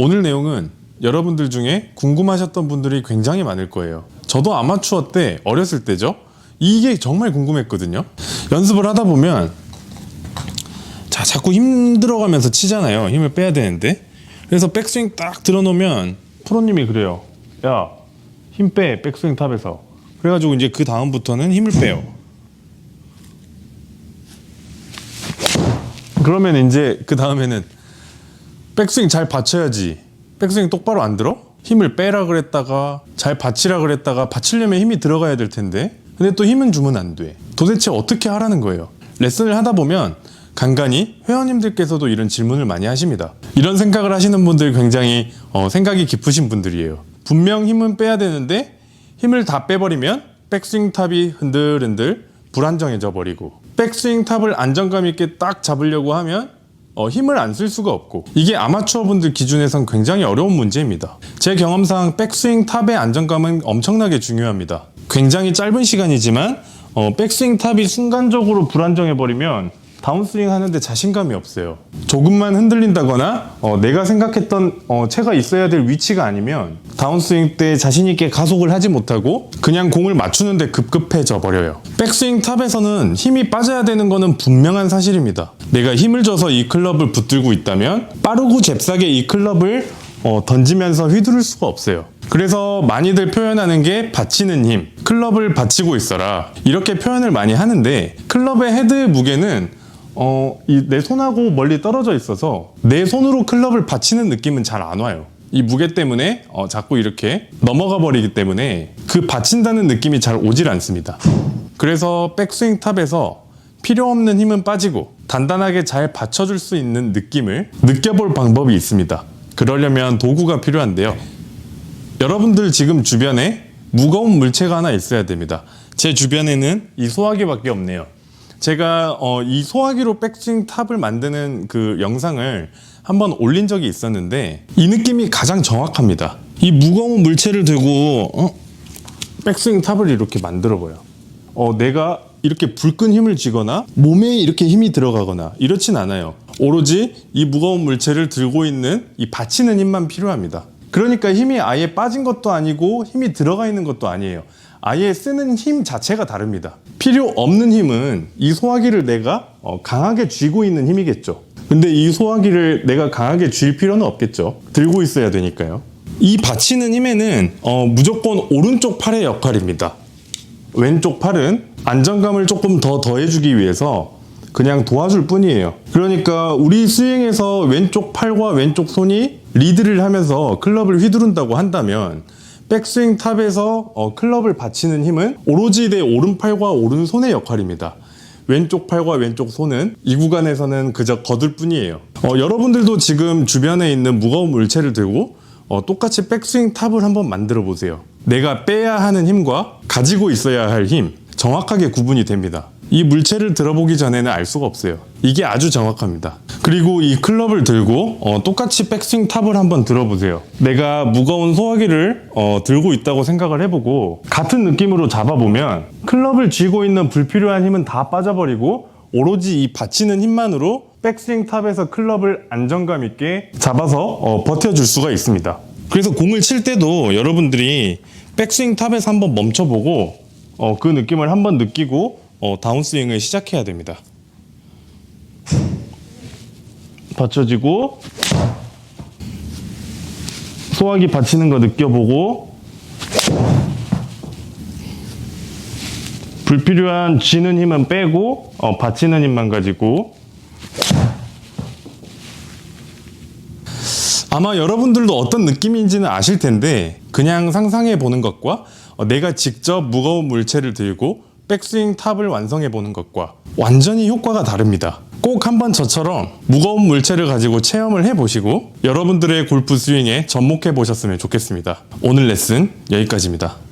오늘 내용은 여러분들 중에 궁금하셨던 분들이 굉장히 많을 거예요. 저도 아마추어 때 어렸을 때죠. 이게 정말 궁금했거든요. 연습을 하다 보면 자 자꾸 힘들어가면서 치잖아요. 힘을 빼야 되는데 그래서 백스윙 딱 들어놓으면 프로님이 그래요. 야 힘 빼 백스윙 탑에서 그래가지고 이제 그 다음부터는 힘을 빼요. 그러면 이제 그 다음에는 백스윙 잘 받쳐야지. 백스윙 똑바로 안 들어? 힘을 빼라 그랬다가 잘 받치라 그랬다가 받치려면 힘이 들어가야 될 텐데. 근데 또 힘은 주면 안 돼. 도대체 어떻게 하라는 거예요? 레슨을 하다 보면 간간히 회원님들께서도 이런 질문을 많이 하십니다. 이런 생각을 하시는 분들 굉장히 어, 생각이 깊으신 분들이에요. 분명 힘은 빼야 되는데 힘을 다 빼버리면 백스윙 탑이 흔들흔들 불안정해져 버리고 백스윙 탑을 안정감 있게 딱 잡으려고 하면 어, 힘을 안 쓸 수가 없고 이게 아마추어 분들 기준에선 굉장히 어려운 문제입니다. 제 경험상 백스윙 탑의 안정감은 엄청나게 중요합니다. 굉장히 짧은 시간이지만 어, 백스윙 탑이 순간적으로 불안정해 버리면 다운스윙 하는데 자신감이 없어요. 조금만 흔들린다거나 어, 내가 생각했던 어, 채가 있어야 될 위치가 아니면 다운스윙 때 자신 있게 가속을 하지 못하고 그냥 공을 맞추는데 급급해져 버려요. 백스윙 탑에서는 힘이 빠져야 되는 거는 분명한 사실입니다. 내가 힘을 줘서 이 클럽을 붙들고 있다면 빠르고 잽싸게 이 클럽을 어, 던지면서 휘두를 수가 없어요. 그래서 많이들 표현하는 게 받치는 힘, 클럽을 받치고 있어라. 이렇게 표현을 많이 하는데 클럽의 헤드 무게는 어, 이 내 손하고 멀리 떨어져 있어서 내 손으로 클럽을 받치는 느낌은 잘 안 와요. 이 무게 때문에 어, 자꾸 이렇게 넘어가 버리기 때문에 그 받친다는 느낌이 잘 오질 않습니다. 그래서 백스윙 탑에서 필요 없는 힘은 빠지고 단단하게 잘 받쳐줄 수 있는 느낌을 느껴볼 방법이 있습니다. 그러려면 도구가 필요한데요. 여러분들 지금 주변에 무거운 물체가 하나 있어야 됩니다. 제 주변에는 이 소화기밖에 없네요. 제가 어, 이 소화기로 백스윙 탑을 만드는 그 영상을 한번 올린 적이 있었는데 이 느낌이 가장 정확합니다. 이 무거운 물체를 들고 어? 백스윙 탑을 이렇게 만들어 봐요. 어, 내가 이렇게 불끈 힘을 쥐거나 몸에 이렇게 힘이 들어가거나 이렇진 않아요. 오로지 이 무거운 물체를 들고 있는 이 받치는 힘만 필요합니다. 그러니까 힘이 아예 빠진 것도 아니고 힘이 들어가 있는 것도 아니에요. 아예 쓰는 힘 자체가 다릅니다. 필요 없는 힘은 이 소화기를 내가 어, 강하게 쥐고 있는 힘이겠죠. 근데 이 소화기를 내가 강하게 쥘 필요는 없겠죠. 들고 있어야 되니까요. 이 받치는 힘에는 어, 무조건 오른쪽 팔의 역할입니다. 왼쪽 팔은 안정감을 조금 더 더해주기 위해서 그냥 도와줄 뿐이에요. 그러니까 우리 스윙에서 왼쪽 팔과 왼쪽 손이 리드를 하면서 클럽을 휘두른다고 한다면 백스윙 탑에서 어, 클럽을 받치는 힘은 오로지 내 오른팔과 오른손의 역할입니다. 왼쪽 팔과 왼쪽 손은 이 구간에서는 그저 거들 뿐이에요. 어, 여러분들도 지금 주변에 있는 무거운 물체를 들고 어, 똑같이 백스윙 탑을 한번 만들어 보세요. 내가 빼야 하는 힘과 가지고 있어야 할 힘, 정확하게 구분이 됩니다. 이 물체를 들어보기 전에는 알 수가 없어요. 이게 아주 정확합니다. 그리고 이 클럽을 들고 어, 똑같이 백스윙 탑을 한번 들어보세요. 내가 무거운 소화기를 어, 들고 있다고 생각을 해보고 같은 느낌으로 잡아보면 클럽을 쥐고 있는 불필요한 힘은 다 빠져버리고 오로지 이 받치는 힘만으로 백스윙 탑에서 클럽을 안정감 있게 잡아서 어, 버텨줄 수가 있습니다. 그래서 공을 칠 때도 여러분들이 백스윙 탑에서 한번 멈춰보고 어, 그 느낌을 한번 느끼고 어, 다운스윙을 시작해야 됩니다. 받쳐지고 소화기 받치는 거 느껴보고 불필요한 쥐는 힘은 빼고 어, 받치는 힘만 가지고. 아마 여러분들도 어떤 느낌인지는 아실 텐데 그냥 상상해 보는 것과 어, 내가 직접 무거운 물체를 들고 백스윙 탑을 완성해 보는 것과 완전히 효과가 다릅니다. 꼭 한번 저처럼 무거운 물체를 가지고 체험을 해 보시고 여러분들의 골프 스윙에 접목해 보셨으면 좋겠습니다. 오늘 레슨 여기까지입니다.